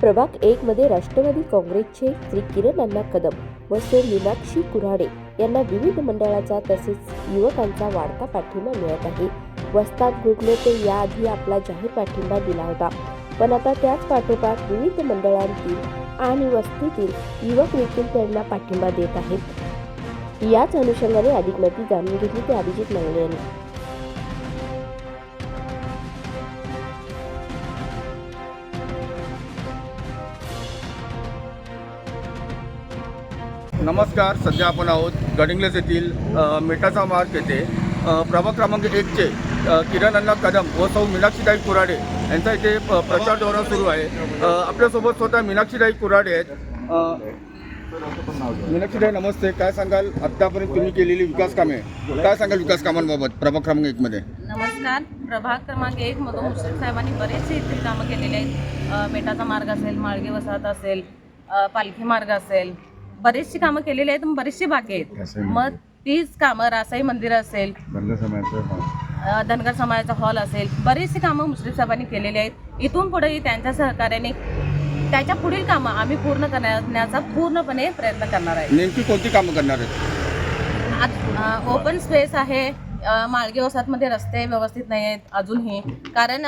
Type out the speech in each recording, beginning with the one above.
प्रभाग एक मध्ये राष्ट्रवादी काँग्रेसचे श्री किरण अण्णा कदम व सौ मीनाक्षी कुऱ्हाडे यांना विविध मंडळाचा तसेच युवकांचा वाढता पाठिंबा मिळत आहे. वस्ताद ग्रुपने ते याआधी आपला जाहीर पाठिंबा दिला होता. पण आता त्याच पाठोपाठ विविध मंडळांतील आणि वस्तीतील युवक देखील त्यांना पाठिंबा देत आहेत. याच अनुषंगाने अधिक माहिती जाणून घेतली ते अभिजित मंगले यांनी. नमस्कार सध्या आपण आहोत गडिंग्लेस येथील अ, मेटाचा मार्ग येथे. प्रभाग क्रमांक एकचे किरण अण्णा कदम व सौ मीनाक्षीताई कुराडे यांचा इथे प- प्रचार दौरा सुरू आहे. आपल्यासोबत स्वतः मीनाक्षीताई कुराडे आहेत. अ, मीनाक्षीताई नमस्ते. काय सांगाल? आत्तापर्यंत तुम्ही केलेली विकास कामे? काय सांगाल विकास कामांबाबत प्रभाग क्रमांक एकमध्ये नमस्कार. प्रभाग क्रमांक एक मधून मुश्रीफ साहेबांनी बरेचसे येथील कामं केलेले आहेत. मेटाचा मार्ग असेल माळगे वसाहत असेल पालखी मार्ग असेल बरेचशी कामं केलेली आहेत बरेचशी बाकी आहेत. मग तीच कामं रासाई मंदिर असेल अ, धनगर समाजाचा हॉल असेल बरीचशी कामं मुश्रीफ साहेबांनी केलेली आहेत. इथून पुढेही त्यांच्या सहकार्याने त्याच्या पुढील कामं आम्ही पूर्ण करण्याचा पूर्णपणे प्रयत्न करणार आहे. नेमकी कोणती कामं करणार आहेत? ओपन स्पेस आहे. माळगे वसाहतमध्ये रस्ते व्यवस्थित नाही आहेत अजूनही. कारण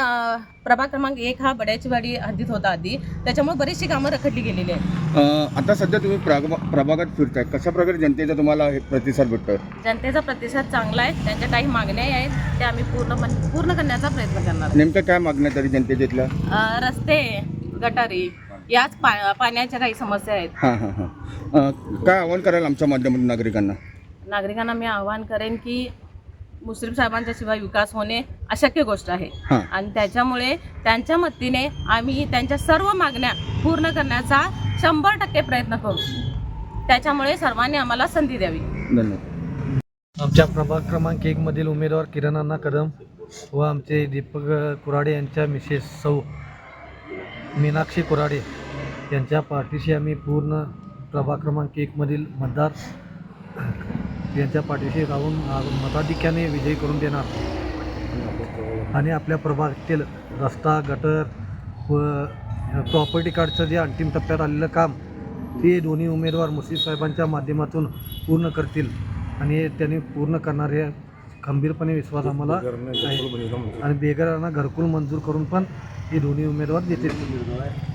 प्रभाग क्रमांक एक हा बड्याचीवाडी हद्दीत होता आधी. त्याच्यामुळे बरीचशी कामं रखडली गेलेली आहेत. आता सध्या तुम्ही प्राग- प्रभागात फिरताय. कशा प्रकारे जनतेचा तुम्हाला हे प्रतिसाद भेटतोय? जनतेचा प्रतिसाद चांगला आहे. त्यांच्या काही मागण्याही आहेत. त्या आम्ही पूर्णपणे पूर्ण करण्याचा प्रयत्न करणार आहोत. नेमक्या काय मागण्या तरी जनतेच्या इथल्या? अ, रस्ते गटारी याच पा पाण्याच्या काही समस्या आहेत. हां हां हां. अ, काय आव्हान कराल आमच्या माध्यमातून नागरिकांना? नागरिकांना मी आवाहन करेन की मुश्रीफ साहेबांच्या शिवाय विकास होणे अशक्य गोष्ट आहे. हां. आणि त्याच्यामुळे त्यांच्या मतीने आम्ही त्यांच्या सर्व मागण्या पूर्ण करण्याचा शंभर टक्के प्रयत्न करू. त्याच्यामुळे सर्वांनी आम्हाला संधी द्यावी. धन्यवाद. आमच्या प्रभाग क्रमांक एकमधील उमेदवार किरणांना कदम व आमचे दीपक कुराडे यांच्या मिसेस सौ मीनाक्षी कुराडे यांच्या पाठीशी आम्ही पूर्ण प्रभाग क्रमांक एकमधील मतदार यांच्या पाठीशी राहून मताधिक्याने विजयी करून देणार. आणि आपल्या प्रभागातील रस्ता गटर व प्रॉपर्टी कार्डचं जे अंतिम टप्प्यात आलेलं काम ते दोन्ही उमेदवार मुसीफ साहेबांच्या माध्यमातून पूर्ण करतील. आणि त्यांनी पूर्ण करणारे खंबीरपणे विश्वास आम्हाला आणि बेघरांना घरकुल मंजूर करून पण हे दोन्ही उमेदवार देतील.